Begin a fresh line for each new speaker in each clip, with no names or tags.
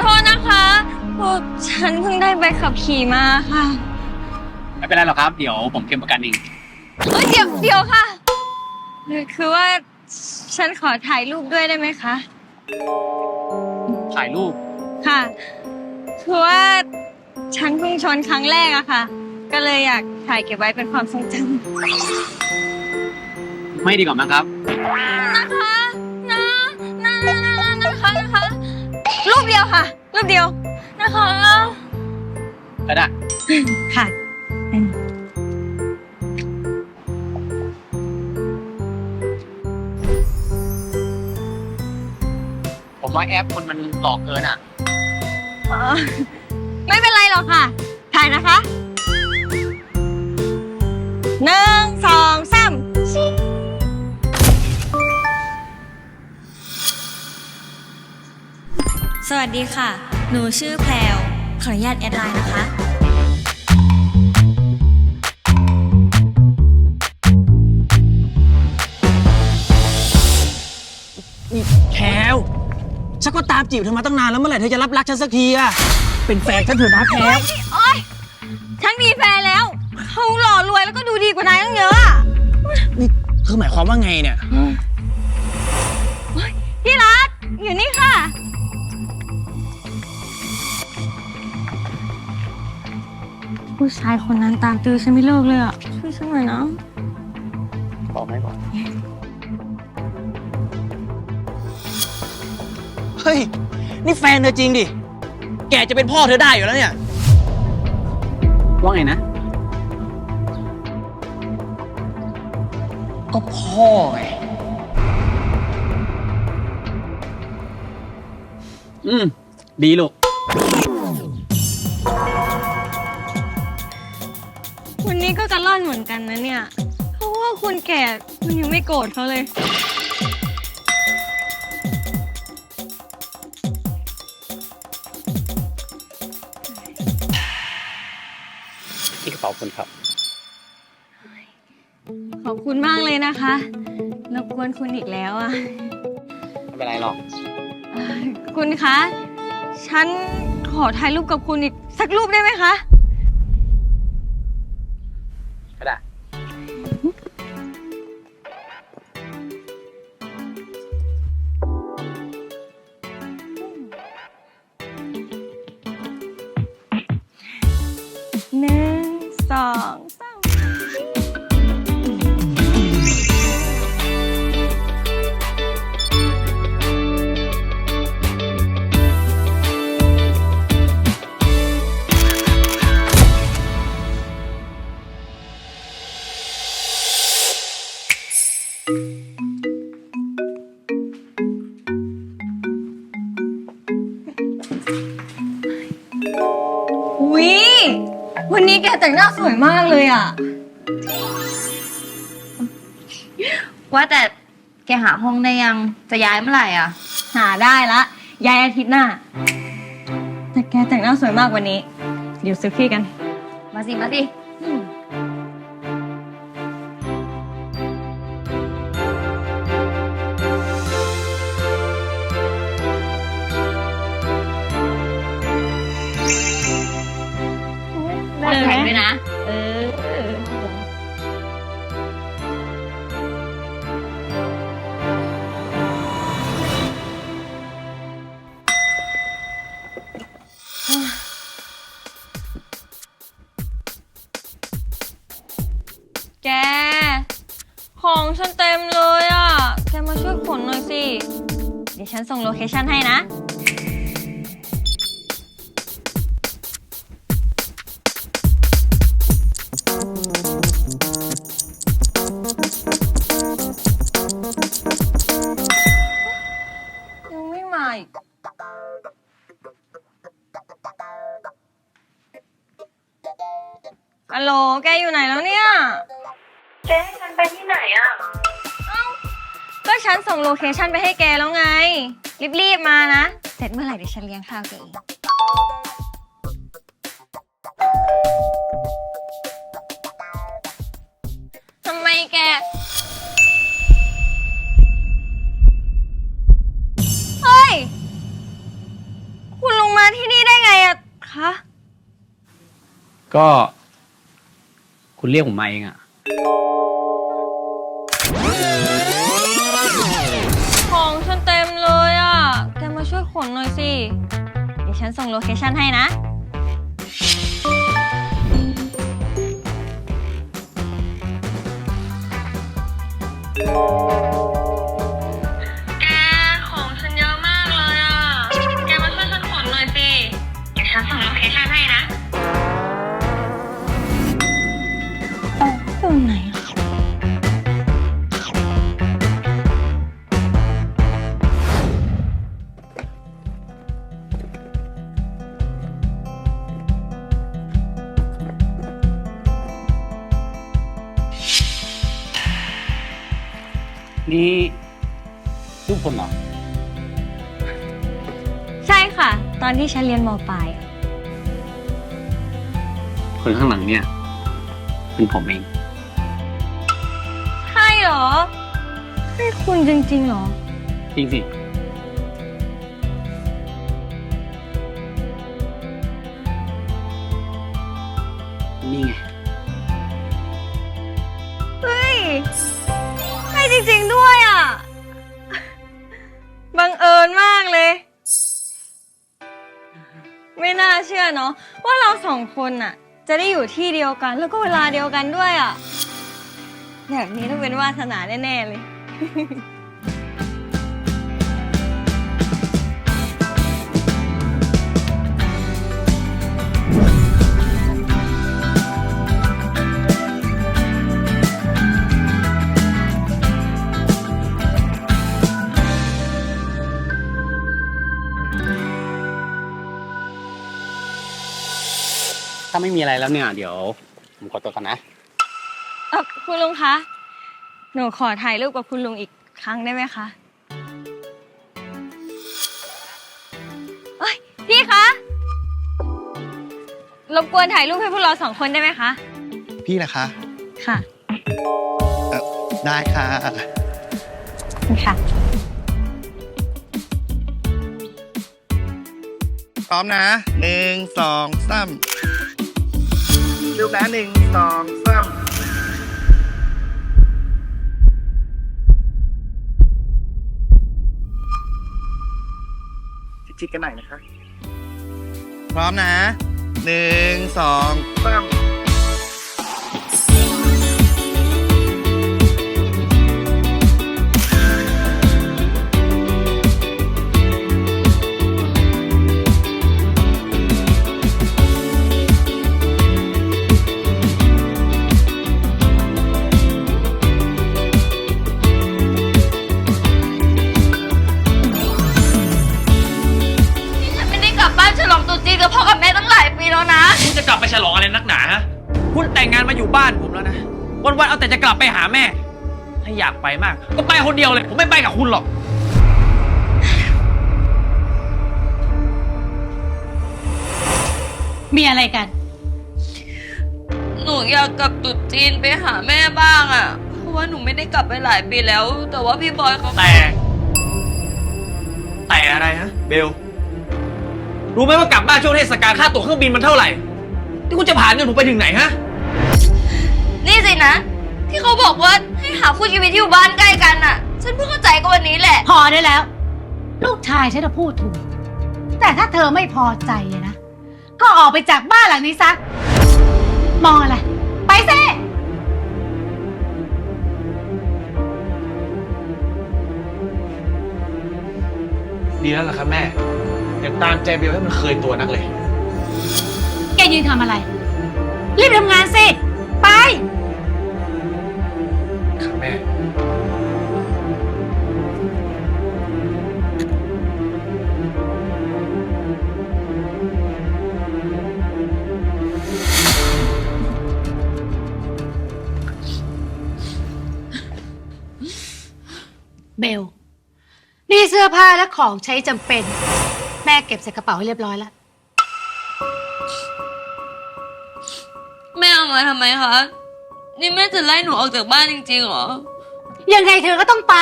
โทษนะคะพวกฉันเพิ่งได้ใบขับขี่มาค่ะ
ไม่เป็นไรหรอกครับ เดี๋ยวผมเก็บประกันเอง
เอ้ยเดี๋ยวเดี๋ยวค่ะ คือว่าฉันขอถ่ายรูปด้วยได้ไหมคะ
ถ่ายรูป
ค่ะ คือว่าฉันเพิ่งชนครั้งแรกอะค่ะ ก็เลยอยากถ่ายเก็บไว้เป็นความทรงจ
ไม่ดีกว่ามั้งครับำ
นะคะนะ รูปเดียวค่ะ รูปเดียว นะคะ
ก็ได้
ค่ะ
ผมว่าแอปคนมันหลอกเกินอะ
อ๋อ ไม่เป็นไรหรอกค่ะ ถ่ายนะคะ ดีค่ะ หนูชื่อแพลว ขออนุญาตแอดไลน์นะคะ
นี่แคลฉันก็ตามจีบเธอมาตั้งนานแล้วเมื่อไหร่เธอจะรับรักฉันสักทีอะเป็นแฟนฉันเถอะนะแคล
โอ๊ยฉันมีแฟนแล้ว เขาหล่อรวยแล้วก็ดูดีกว่านายตั้งเยอะอะ
นี่เธอหมายความว่าไงเนี่ย
พี่ายคนนั้นตามตื้อฉันไม่เลิกเลยอะ ช่วยฉันหน่อยนะ
บอกไหมบอก
เฮ้ย นี่แฟนเธอจริงดิ แกจะเป็นพ่อเธอได้อยู่แล้วเนี่ย
ว่าไงนะ
ก็พ่อไง
อืม ดีลูก
อนเหมือนกันนะเนี่ย เพราะว่าคุณแก่คุณยังไม่โกรธเขาเลย
ที่กระเป๋าคุณครับ
ขอบคุณมากเลยนะคะรบกวนคุณอีกแล้วอะ
ไม่เป็นไรหรอก
เอ่อคุณคะ ฉันขอถ่ายรูปกับคุณอีกสักรูปได้ไหมคะ หาห้อ
งได้ยังจะย้ายเมื่อไหร่อะ
หาได้ละย้ายอาทิตย์หน้า แต่แกแต่งหน้าสวยมากวันนี้ เดี๋ยวเซลฟี่กัน
มาสิ มาสิ
ได้ ฉันส่งโลเคชั่นให้นะ ยังไม่มาอีกฮัลโหล แกอยู่ไหนแล้วเนี่ย
แกให้ฉันไปที่ไหนอะ
เอ้า ก็ฉันส่งโลเคชันไปให้แกแล้วไง รีบๆมานะ เสร็จเมื่อไหร่เดี๋ยวฉันเลี้ยงข้าวแกเองทำไมแก เฮ้ย คุณลง
มา
ที่นี่ได้ไงอะคะ ก็ คุณเรียกผมมาเองอะ นส่งโลเคชั่นให้นะ
แก
ที่ฉันเรียนมปลายอะ
คนข้างหลังเนี่ยเป็นผมเอง
ใช่เหรอใช่คุณจริงๆเหรอ
จริงสิ นี่ไง
เฮ้ยใช่จริงๆด้วยอะ ชื่อเนาะว่าเราสองคนน่ะจะได้อยู่ที่เดียวกัน แล้วก็เวลาเดียวกันด้วยอะแบบนี้ต้องเป็นวาสนาแน่ๆเลย
ถ้าไม่มีอะไรแล้วเนี่ย เดี๋ยว ผมขอตัวกันนะ
เออคุณลุงคะ หนูขอถ่ายรูปกับคุณลุงอีกครั้งได้ไหมคะเอ้ยพี่คะ รบกวนถ่ายรูปให้พวกเราสองคนได้ไหมคะ
พี่นะคะ
ค่ะ
ได้ค่ะ
ค่ะ
พร้อมนะหนึ่งสองสาม รูปนะหนึ่งสองสามชิดๆกันหน่อยนะคะ พร้อมนะหนึ่งสองสาม
ฉลองอะ
ไรนักหนาฮะ คุณแต่งงานมาอยู่บ้านผมแล้วนะ วันๆเอาแต่จะกลับไปหาแม่ ถ้าอยากไปมาก ก็ไปคนเดียวเลย ผมไม่ไปกับคุณหรอก
มีอะไรกัน
หนูอยากกลับตรุ๊จีนไปหาแม่บ้างอะเพราะว่าหนูไม่ได้กลับไปหลายปีแล้ว แต่ว่าพี่บอยเขา
แต่ แต่อะไรฮะ เบล รู้ไหมว่ากลับบ้านช่วงเทศกาลค่าตั๋วเครื่องบินมันเท่าไหร่ ที่คุณจะผ่านเงินผมไปถึงไหนฮะ
นี่สินะ ที่เขาบอกว่าให้หาคู่ชีวิตที่อยู่บ้านใกล้กันอะฉันเพิ่งเข้าใจก็วันนี้แหละ
พอได้แล้ว ลูกชายฉันจะพูดถูก แต่ถ้าเธอไม่พอใจอะนะ ก็ออกไปจากบ้านหลังนี้ซะ มองอะไร ไปสิ
ดีแล้วล่ะครับแม่อย่าตามใจเบลให้มันเคยตัวนักเลย
แกยืนทำอะไร รีบทำงานสิ ไป
ครับแม่
เบล นี่เสื้อผ้าและของใช้จำเป็น แม่เก็บใส่กระเป๋าให้เรียบร้อยแล้ว
มาทำไมคะ นี่แม่จะไล่หนูออกจากบ้านจริงๆหรอ
ยังไงเธอก็ต้องไป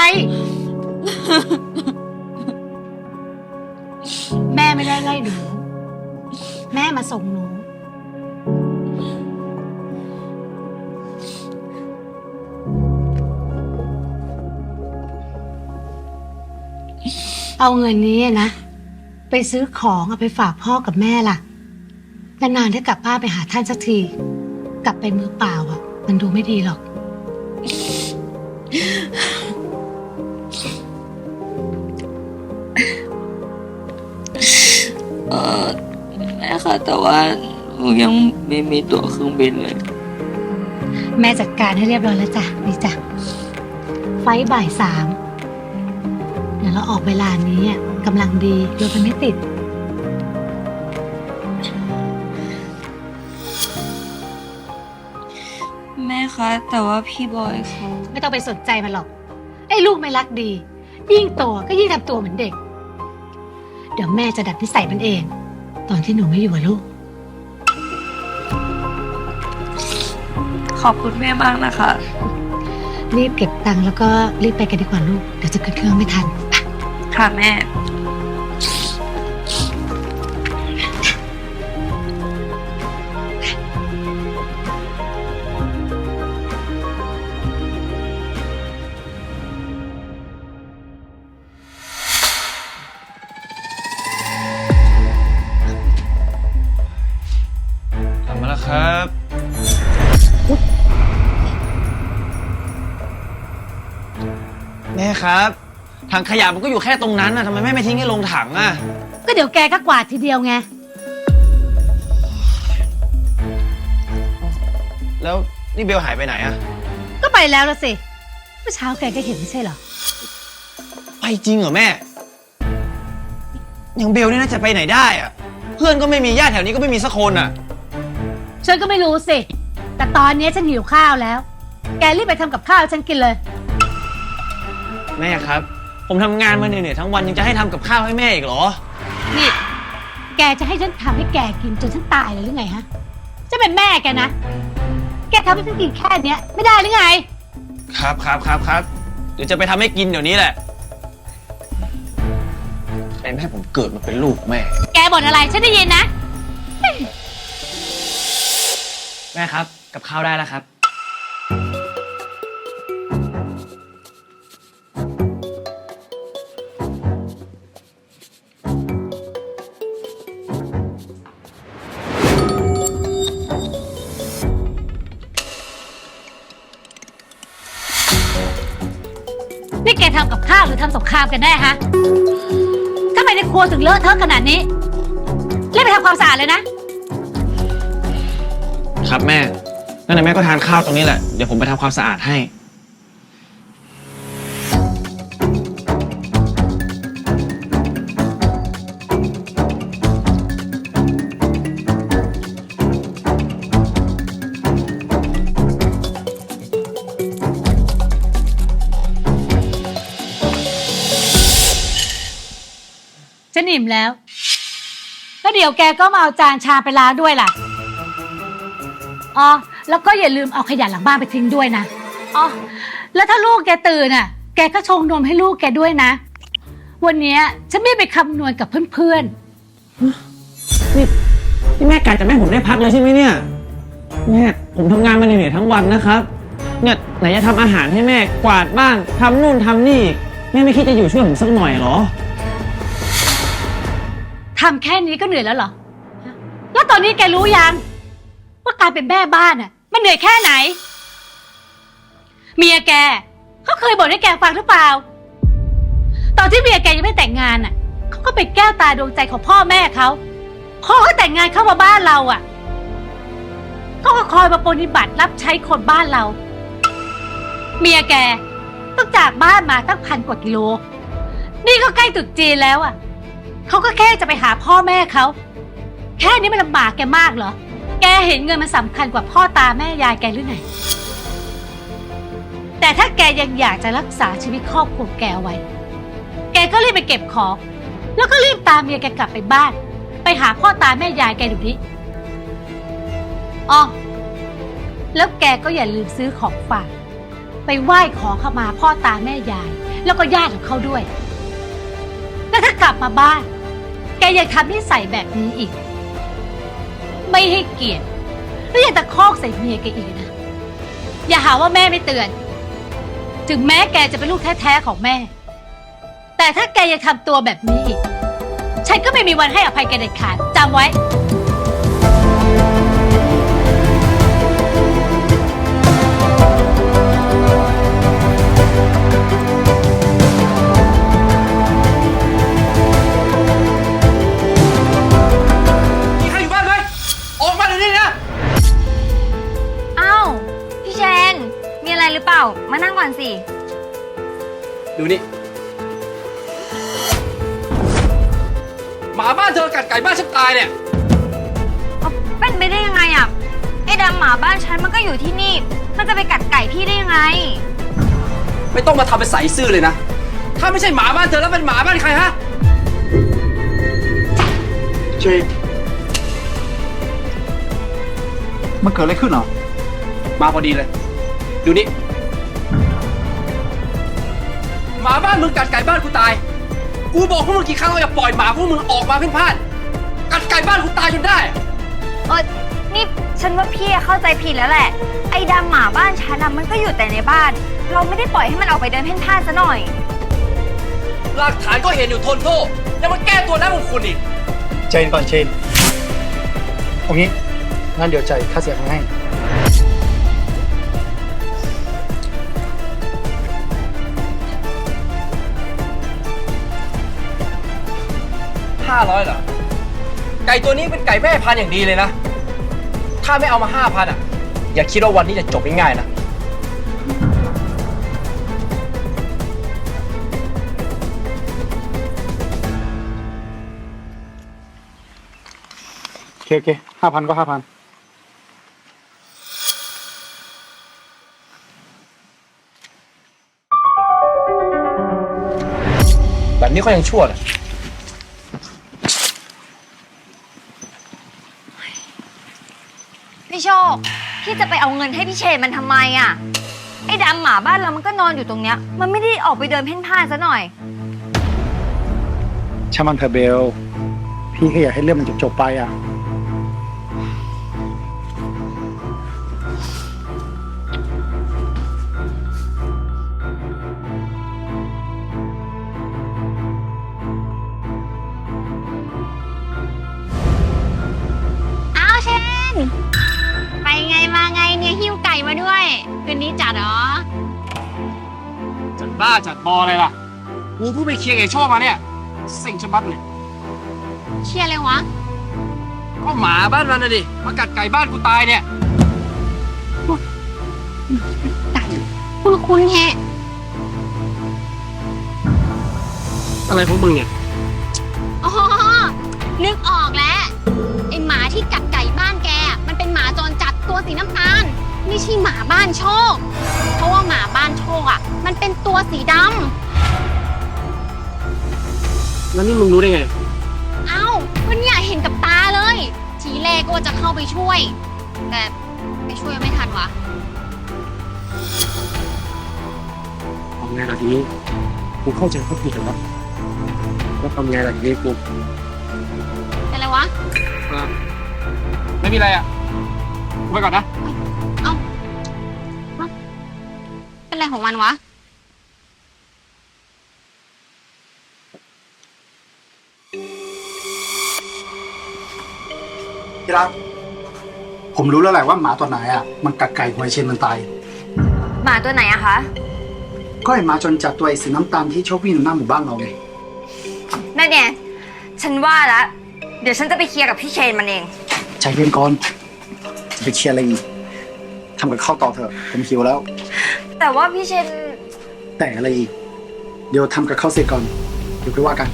แม่ไม่ได้ไล่หนู แม่มาส่งหนู เอาเงินนี้นะ ไปซื้อของเอาไปฝากพ่อกับแม่ล่ะ นานๆถ้ากลับบ้านไปหาท่านสักที กลับไปมือเปล่าอะ มันดูไม่ดีหรอก
เออแม่ค่ะแต่ว่าหนูยังไม่มีตั๋วเครื่องบินเลย
แม่จัดการให้เรียบร้อยแล้วจ้ะนี่จ้ะไฟล์บ่ายสามเดี๋ยวเราออกเวลานี้อะกำลังดีรถมันไม่ติด
แม่คะแต่ว่าพี่บอยเขา
ไม่ต้องไปสนใจมันหรอก ไอ้ลูกไม่รักดี ยิ่งโตก็ยิ่งทำตัวเหมือนเด็ก เดี๋ยวแม่จะดัดนิสัยมันเอง ตอนที่หนูไม่อยู่กับลูก
ขอบคุณแม่มากนะคะ
รีบเก็บตังค์แล้วก็รีบไปกันดีกว่าลูก เดี๋ยวจะขึ้นเครื่องไม่ทัน
ค่ะแม่
ถังขยะมันก็อยู่แค่ตรงนั้นนะทำไมแม่ไม่ทิ้งให้ลงถังอะ
ก็เดี๋ยวแกก็กวาดทีเดียวไง
แล้วนี่เบลหายไปไหนอะ
ก็ไปแล้วละสิเมื่อเช้าแกก็เห็นไม่ใช่เหรอ
ไปจริงเหรอแม่ อย่างเบลนี่น่าจะไปไหนได้อะ เพื่อนก็ไม่มีญาติแถวนี้ก็ไม่มีสักคนอะ
ฉันก็ไม่รู้สิ แต่ตอนนี้ฉันหิวข้าวแล้ว แกรีบไปทำกับข้าวให้ฉันกินเลย
แม่ครับ ผมทำงานมาเหนื่อยๆทั้งวันยังจะให้ทำกับข้าวให้แม่อีกเหรอ
นี่ แกจะให้ฉันทำให้แกกินจนฉันตายเลยหรือไงฮะจะเป็นแม่แกนะ แกทำให้ฉันกินแค่เนี้ย ไม่ได้หรือไง
ครับครับครับครับเดี๋ยวจะไปทำให้กินเดี๋ยวนี้แหละไอ้แม่ผมเกิดมาเป็นลูกแม่
แกบ่นอะไรฉันได้ยินนะ
แม่ครับ กับข้าวได้แล้วครับ
ทำกับข้าวหรือทำสงครามกันแน่ฮะทำไมในครัวถึงเลอะเทอะขนาดนี้รีบไปทำความสะอาดเลยนะ
ครับแม่งั้นเดี๋ยวแม่ก็ทานข้าวตรงนี้แหละ เดี๋ยวผมไปทำความสะอาดให้
อิ่มแล้ว แล้วเดี๋ยวแกก็มาเอาจานชาไปล้างด้วยล่ะ อ๋อ แล้วก็อย่าลืมเอาขยะหลังบ้านไปทิ้งด้วยนะ อ๋อ แล้วถ้าลูกแกตื่นน่ะ แกก็ชงนมให้ลูกแกด้วยนะ วันนี้ฉันไม่ไปคำนวณกับเพื่อน
นี่นี่แม่กะจะไม่ให้ผมได้พักเลยใช่ไหมเนี่ย แม่ผมทำงานมาเหนื่อยๆทั้งวันนะครับ เนี่ยไหนจะทำอาหารให้แม่กวาดบ้างทำนู่นทำนี่ แม่ไม่คิดจะอยู่ช่วยผมสักหน่อยเหรอ
ทำแค่นี้ก็เหนื่อยแล้วเหรอฮะแล้วตอนนี้แกรู้ยัง ว่าการเป็นแม่บ้านน่ะ มันเหนื่อยแค่ไหน เมียแกเขาเคยบ่นให้แกฟังหรือเปล่า ตอนที่เมียแกยังไม่แต่งงานน่ะเขาก็เป็นแก้วตาดวงใจของพ่อแม่เขาพอเขาแต่งงานเข้ามาบ้านเราอะเขาก็คอยมาปฏิบัติรับใช้คนบ้านเรา เมียแกต้องจากบ้านมาตั้งพันกว่ากิโล นี่ก็ใกล้ตรุษจีนแล้วอะ เขาก็แค่จะไปหาพ่อแม่เขา แค่นี้มันลำบากแกมากเหรอ แกเห็นเงินมันสำคัญกว่าพ่อตาแม่ยายแกหรือไง แต่ถ้าแกยังอยากจะรักษาชีวิตครอบครัวแกไว้ แกก็รีบไปเก็บของ แล้วก็รีบตามเมียแกกลับไปบ้าน ไปหาพ่อตาแม่ยายแกเดูนี้อ๋อแล้วแกก็อย่าลืมซื้อของฝาก ไปไหว้ขอขมาพ่อตาแม่ยาย แล้วก็ญาติของเขาด้วย แล้วถ้ากลับมาบ้าน แกยังทำนิสัยแบบนี้อีก ไม่ให้เกียรติแล้วยังตะคอกใส่เมียแกอีกนะ อย่าหาว่าแม่ไม่เตือน ถึงแม้แกจะเป็นลูกแท้ๆของแม่ แต่ถ้าแกยังทำตัวแบบนี้อีก ฉันก็ไม่มีวันให้อภัยแกเด็ดขาดจำไว้
ก่
อนสิ
ดูนี่หมาบ้านเธอกัดไก่บ้านฉันตายเนี่ย
เป็นไปได้ยังไงอะ ไอ้ดำหมาบ้านฉันมันก็อยู่ที่นี่ มันจะไปกัดไก่พี่ได้ยังไง
ไม่ต้องมาทำเป็นใสซื่อเลยนะ ถ้าไม่ใช่หมาบ้านเธอแล้วเป็นหมาบ้านใครฮะ
เชนมันเกิดอะไรขึ้นเหรอ
มาพอดีเลย ดูนี่ หมาบ้านมึงกัดไก่บ้านกูตาย กูบอกพวกมึงกี่ครั้งว่าอย่าปล่อยหมาพวกมึงออกมาเพ่นพ่านกัดไก่บ้านกูตายจนได้
เออนี่ฉันว่าพี่เข้าใจผิดแล้วแหละ ไอ้ดำหมาบ้านฉันอะมันก็อยู่แต่ในบ้าน เราไม่ได้ปล่อยให้มันออกไปเดินเพ่นพ่านซะหน่อย
หลักฐานก็เห็นอยู่ทนโทษยังมาแก้ตัวหน้ามึงคุณอีก
เชนก่อนเชนเอางี้งั้นเดี๋ยวจ่ายค่าเสียหายให้
ห้าร้อยเหรอ ไก่ตัวนี้เป็นไก่แม่พันธุ์อย่างดีเลยนะ ถ้าไม่เอามาห้าพันอะ อย่าคิดว่าวันนี้จะจบง่ายๆนะ
โอเคโอเคห้าพันก็ห้าพัน
แบบนี้ก็ยังชั่วนะ
พี่โชคพี่จะไปเอาเงินให้พี่เชนมันทำไมอะ ไอ้ดำหมาบ้านเรามันก็นอนอยู่ตรงเนี้ย มันไม่ได้ออกไปเดินเพ่นพ่านซะหน่อย
ช่างมันเถอะเบล พี่แค่อยากให้เรื่องมันจบๆไปอะ
บ้าจัดบออะไรล่ะ กูเพิ่งไปเคลียร์กับไอ้โชคมาเนี่ยเซ็งชะมัดเลย
เชียร์เลยวะ
ก็หมาบ้านมันนะดิ มากัดไก่บ้านกูตายเนี่ย
คุณคุณแฮะ
อะไรของมึงเนี่ย
อ๋อนึกออกแล้ว สีด
แล้วนี่มึงรู้ได้ไงำ
เอ้าก็เนี่ยเห็นกับตาเลย ทีแรกก็ว่าจะเข้าไปช่วย แต่ไปช่วยไม่ทันวะ
ทำไงล่ะทีนี้กูเข้าใจเขาผิดแล้วแล้วทำไงล่ะทีนี้กู
เป็นไรวะ
ไม่มีอะไรอะกูไปก่อนนะ
เป็นไรของมันวะ
ที่รัก ผมรู้แล้วแหละว่าหมาตัวไหนอะ มันกัดไก่หวยเชนมันตาย
หมาตัวไหนอะคะ
ก็ไอ้หมาจนจัดตัวไอ้สีน้ำตาลที่ชอบวิ่งอยู่หน้าหมู่บ้านเราไง
นั่นไงฉันว่าแล้วเดี๋ยวฉันจะไปเคลียร์กับพี่เชนมันเอง
ใจเย็นก่อนจะไปเคลียร์อะไรอีกทำกับข้าวต่อเถอะ ผมหิวแล้ว
แต่ว่าพี่เชน
แต่อะไรอีก เดี๋ยวทำกับข้าวเสร็จก่อน เดี๋ยวไปว่ากัน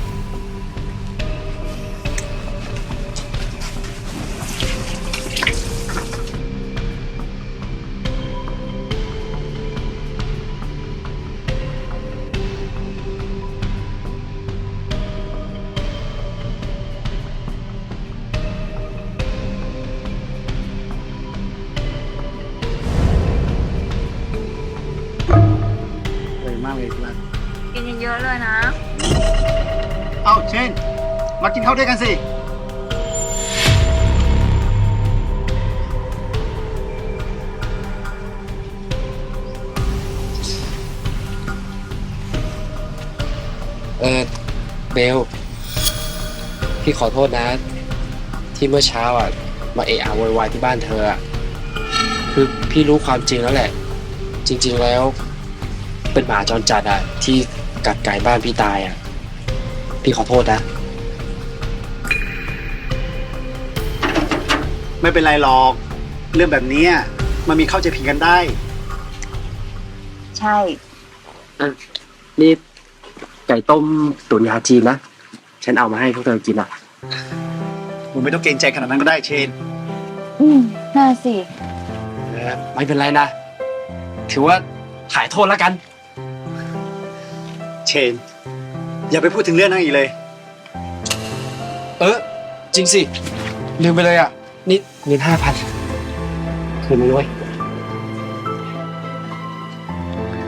กั
น
สิ
เออเบล พี่ขอโทษนะ ที่เมื่อเช้าอะ มาเอะอะโวยวายที่บ้านเธออะ คือพี่รู้ความจริงแล้วแหละ จริง ๆ แล้ว เป็นหมาจรจัดอะ ที่กัดไก่บ้านพี่ตายอะ พี่ขอโทษนะ
ไม่เป็นไรหรอก เรื่องแบบเนี้ยมันมีเข้าใจผิดกันได้
ใช่
นี่ไก่ต้มตุ๋นยาจีนนะ ฉันเอามาให้พวกเธอกินอะ
มึงไม่ต้องเกรงใจขนาดนั้นก็ได้เชน
อืมน่าสิ
เออไม่เป็นไรนะ ถือว่าถ่ายโทษแล้วกัน
เชน อย่าไปพูดถึงเรื่องนั้นอีกเลย
เออ จริงสิ ลืมไปเลยอะ นี่เงินห้าพันคืนมาด้วย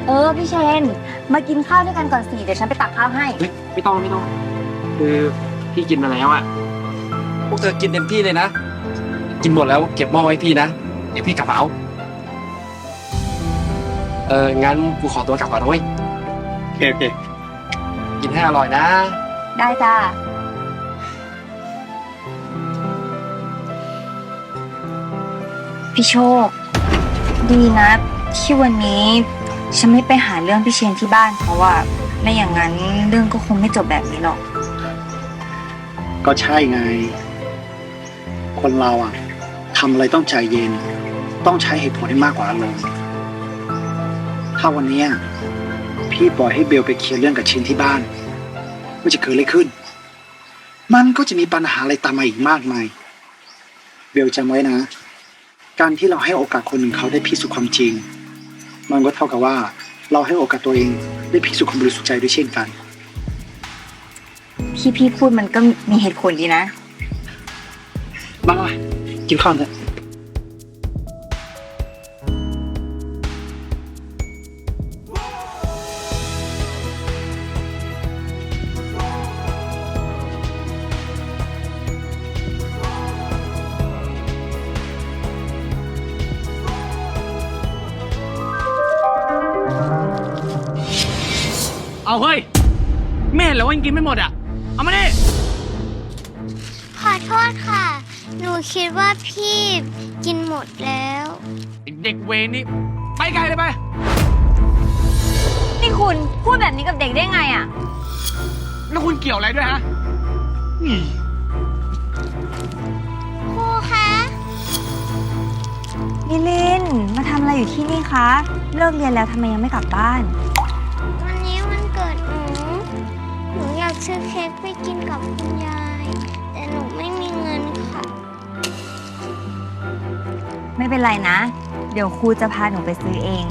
เออพี่เชน มากินข้าวด้วยกันก่อนสิ เดี๋ยวฉันไปตักข้าวให้
เฮ้ยไม่ต้องไม่ต้อง คือพี่กินมาแล้วอะ พวกเธอกินเต็มที่เลยนะ กินหมดแล้วเก็บหม้อไว้พี่นะ เดี๋ยวพี่กลับมาเอา เอองั้นกูขอตัวกลับก่อนนะเว้ย
โอเคโอเค
กินให้อร่อยนะ
ได้จ้า พี่โชค ดีนะที่วันนี้ฉันไม่ไปหาเรื่องพี่เชนที่บ้านเพราะว่าไม่อย่างนั้นเรื่องก็คงไม่จบแบบนี้หรอก
ก็ใช่ไง คนเราอะทำอะไรต้องใจเย็น ต้องใช้เหตุผลให้มากกว่าอารมณ์ถ้าวันนี้พี่ปล่อยให้เบลไปเคลียร์เรื่องกับเชนที่บ้านมันจะเกิดอะไรขึ้น มันก็จะมีปัญหาอะไรตามมาอีกมากมาย เบลจำไว้นะ การที่เราให้โอกาสคนหนึ่งเขาได้พิสูจน์ความจริง มันก็เท่ากับว่า เราให้โอกาสตัวเองได้พิสูจน์ความบริสุทธิ์ใจด้วยเช่นกัน
ที่พี่พูดมันก็มีเหตุผลดีนะ
มามากินข้าวเถอะ
เอาเฮ้ยแม่เห็นแล้วว่ายังกินไม่หมดอะ เอามาดิ
ขอโทษค่ะ หนูคิดว่าพี่กินหมดแล้ว
ไอ้เด็กเวรนี่ไปไกลเลยไป
นี่คุณพูดแบบนี้กับเด็กได้ไงอะ
แล้วคุณเกี่ยวอะไรด้วยฮะนี่
ครูคะ
มิลิน มาทำอะไรอยู่ที่นี่คะ เลิกเรียนแล้วทำไมยังไม่กลับบ้าน
วัน ซื้อเค้กไปกินกับคุณยาย แต่หนูไม่มีเงินค่ะ
ไม่เป็นไรนะ เดี๋ยวครูจะพาหนูไปซื้อเอง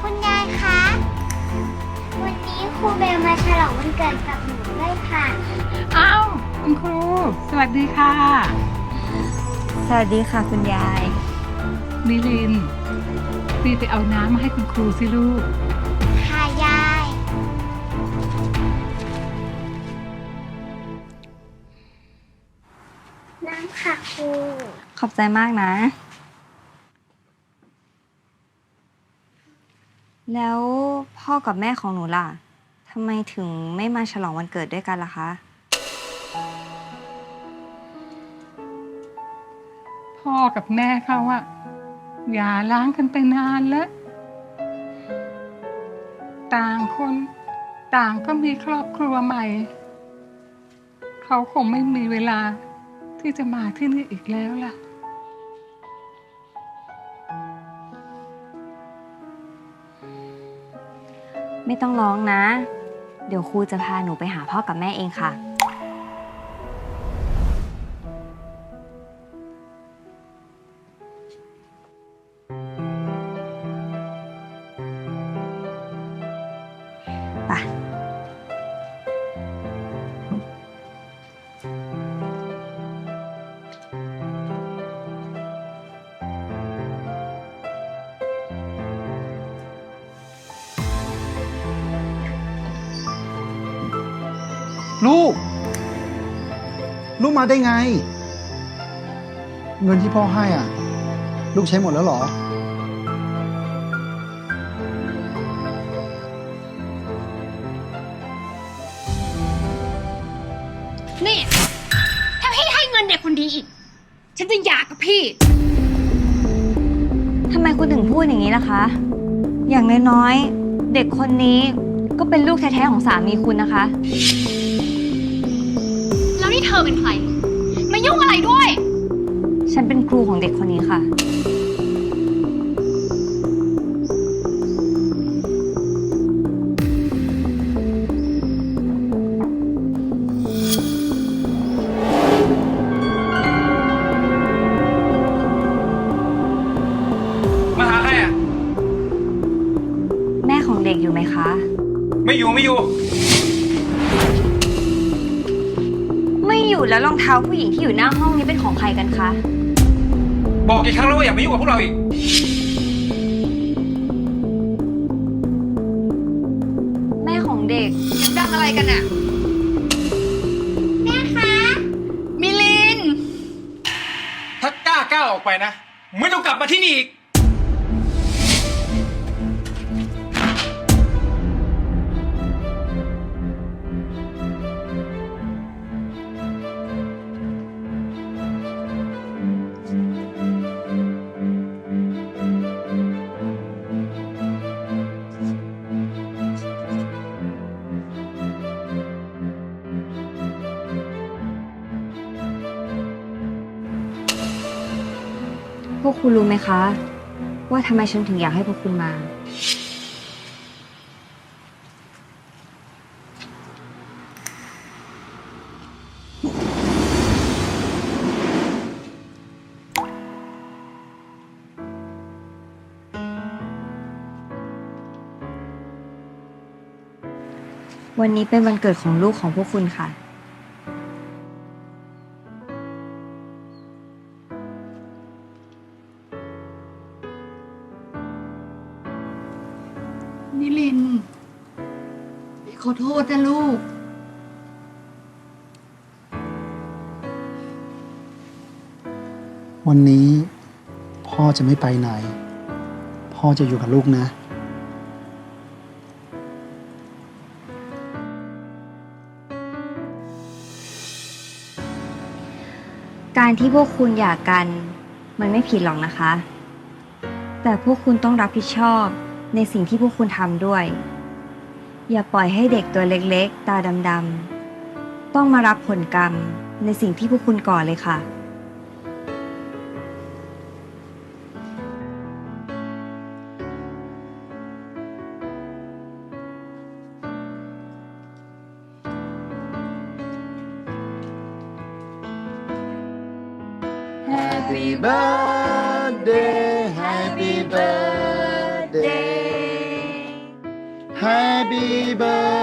คุณยายคะ วันนี้ครูเบลมาฉลองวันเกิดกับหนูด้วยค่ะ
อ้าวคุณครู สวัสดีค่ะ
สวัสดีค่ะคุณยาย
มิลินรีบไปเอาน้ำมาให้คุณครูสิลูก
ขอบใจมากนะ แล้วพ่อกับแม่ของหนูล่ะทำไมถึงไม่มาฉลองวันเกิดด้วยกันล่ะคะ
พ่อกับแม่เขาอะอย่าล้างกันไปนานแล้ว ต่างคนต่างก็มีครอบครัวใหม่ เขาคงไม่มีเวลาที่จะมาที่นี่อีกแล้วล่ะ
ไม่ต้องร้องนะ เดี๋ยวครูจะพาหนูไปหาพ่อกับแม่เองค่ะ
กมาได้ไง เงินที่พ่อให้อะ ลูกใช้หมดแล้วเหรอ
นี่ ถ้าพี่ให้เงินเด็กคนดีอีก ฉันจะหย่ากับพี่
ทำไมคุณถึงพูดอย่างนี้ล่ะคะ อย่างน้อยๆ เด็กคนนี้ก็เป็นลูกแท้ๆของสามีคุณนะคะ
แล้วนี่ เธอเป็นใคร มายุ่งอะไรด้วย
ฉันเป็นครูของเด็กคนนี้ค่ะ ท้าผู้หญิงที่อยู่หน้าห้องนี้เป็นของใครกันคะ
บอกกี่ครั้งแล้วว่าอย่ามายุ่งกับพวกเราอีก
แม่ของเด็ก
ยังดังอะไรกันอะ
แม่คะ
มิลิน
ถ้ากล้าก้าวออกไปนะ ไม่ต้องกลับมาที่นี่อีก
คุณรู้ไหมคะ ว่าทำไมฉันถึงอยากให้พวกคุณมา วันนี้เป็นวันเกิดของลูกของพวกคุณค่ะ
จะไม่ไปไหน พ่อจะอยู่กับลูกนะ
การที่พวกคุณหย่ากันมันไม่ผิดหรอกนะคะ แต่พวกคุณต้องรับผิดชอบในสิ่งที่พวกคุณทำด้วย อย่าปล่อยให้เด็กตัวเล็กๆ ตาดำๆต้องมารับผลกรรมในสิ่งที่พวกคุณก่อเลยค่ะ
Bye.